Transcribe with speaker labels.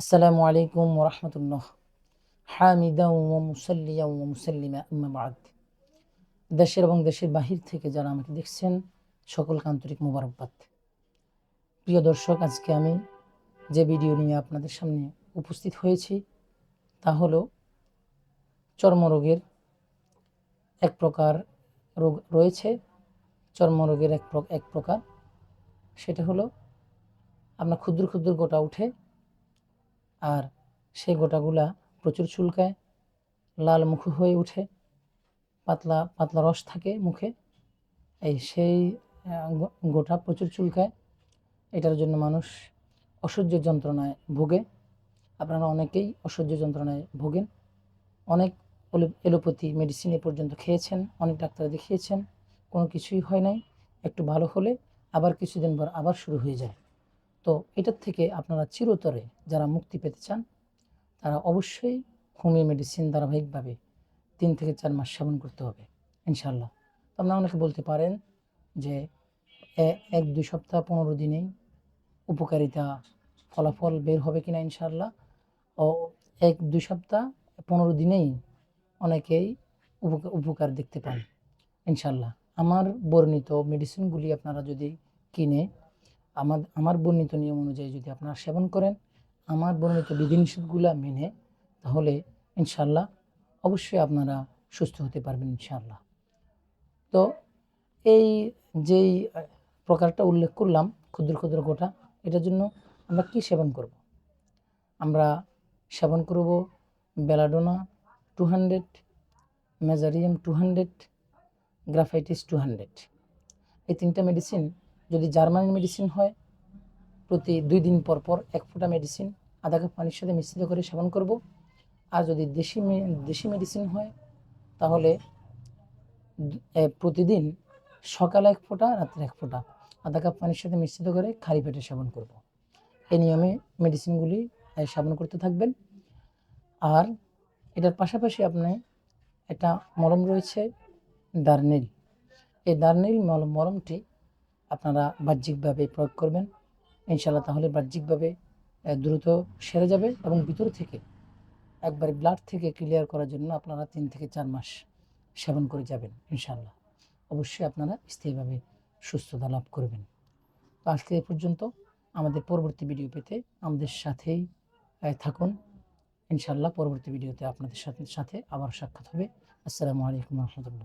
Speaker 1: আসসালামু আলাইকুম ওরহমতুল্লাহ হামিদা মুসাল্লিয়া মুসাল্লিমা আম্মাবাদ দেশের এবং দেশের বাহির থেকে যারা আমাকে দেখছেন, সকলকে আন্তরিক মোবারকবাদ। প্রিয় দর্শক, আজকে আমি যে ভিডিও নিয়ে আপনাদের সামনে উপস্থিত হয়েছি, তা হলো চর্মরোগের এক প্রকার রোগ রয়েছে। চর্মরোগের এক এক প্রকার, সেটা হলো আপনার ক্ষুদ্র ক্ষুদ্র গোটা উঠে আর সেই গোটাগুলা প্রচুর চুলকায়, লাল মুখ হয়ে ওঠে পাতলা পাতলা রস থাকে মুখে। এই সেই গোটা প্রচুর চুলকায়। এটার জন্য মানুষ অসহ্য যন্ত্রণায় ভোগে। আপনারা অনেকেই অসহ্য যন্ত্রণায় ভোগেন। অনেক এলো- এলোপ্যাথি মেডিসিন এ পর্যন্ত খেয়েছেন, অনেক ডাক্তার দেখিয়েছেন। কোনো কিছুই হয় নাই। একটু ভালো হলে আবার কিছুদিন পর আবার শুরু হয়ে যায়। তো এটার থেকে আপনারা চিরতরে যারা মুক্তি পেতে চান, তারা অবশ্যই হোমিও মেডিসিন ধারাবাহিকভাবে তিন থেকে চার মাস সেবন করতে হবে ইনশাল্লাহ আপনারা অনেকে বলতে পারেন যে এক, দুই সপ্তাহ, পনেরো দিনেই উপকারিতা ফলাফল বের হবে কিনা ইনশাল্লাহ ও এক, দুই সপ্তাহ, পনেরো দিনেই অনেকেই উপকার দেখতে পান ইনশাল্লাহ আমার বর্ণিত মেডিসিনগুলি আপনারা যদি কিনে আমার আমার বর্ণিত নিয়ম অনুযায়ী যদি আপনারা সেবন করেন, আমার বর্ণিত বিধিনিষেধগুলো মেনে, তাহলে ইনশাল্লাহ অবশ্যই আপনারা সুস্থ হতে পারবেন ইনশাল্লাহ তো এই যেই প্রকারটা উল্লেখ করলাম, ক্ষুদ্র ক্ষুদ্র গোটা, এটার জন্য আমরা কি সেবন করব? আমরা সেবন করব belladonna two hundred, mezereum two hundred, graphites two hundred. এই তিনটা মেডিসিন যদি জার্মানির মেডিসিন হয়, প্রতি দুই দিন পর পর এক ফোঁটা মেডিসিন আধা কাপ পানির সাথে মিশ্রিত করে সেবন করব। আর যদি দেশি দেশি মেডিসিন হয়, তাহলে প্রতিদিন সকালে এক ফোঁটা, রাত্রে এক ফোঁটা আধা কাপ পানির সাথে মিশ্রিত করে খালি পেটে সেবন করব। এই নিয়মে মেডিসিনগুলি সেবন করতে থাকবেন। আর এটার পাশাপাশি আপনি একটা মলম রয়েছে ডার্নিল এই মলম মলমটি আপনারা বাহ্যিকভাবে প্রয়োগ করবেন। ইনশাল্লাহ তাহলে বাহ্যিকভাবে দ্রুত সেরে যাবে এবং ভিতর থেকে একবারে ব্লাড থেকে ক্লিয়ার করার জন্য আপনারা তিন থেকে চার মাস সেবন করে যাবেন ইনশাল্লাহ অবশ্যই আপনারা স্থায়ীভাবে সুস্থতা লাভ করবেন। তো আজকে এ পর্যন্ত আমাদের পরবর্তী ভিডিও পেতে আমাদের সাথেই থাকুন। ইনশাল্লাহ পরবর্তী ভিডিওতে আপনাদের সাথে সাথে আবার সাক্ষাৎ হবে। আসসালামু আলাইকুম রহমতুল্লাহ।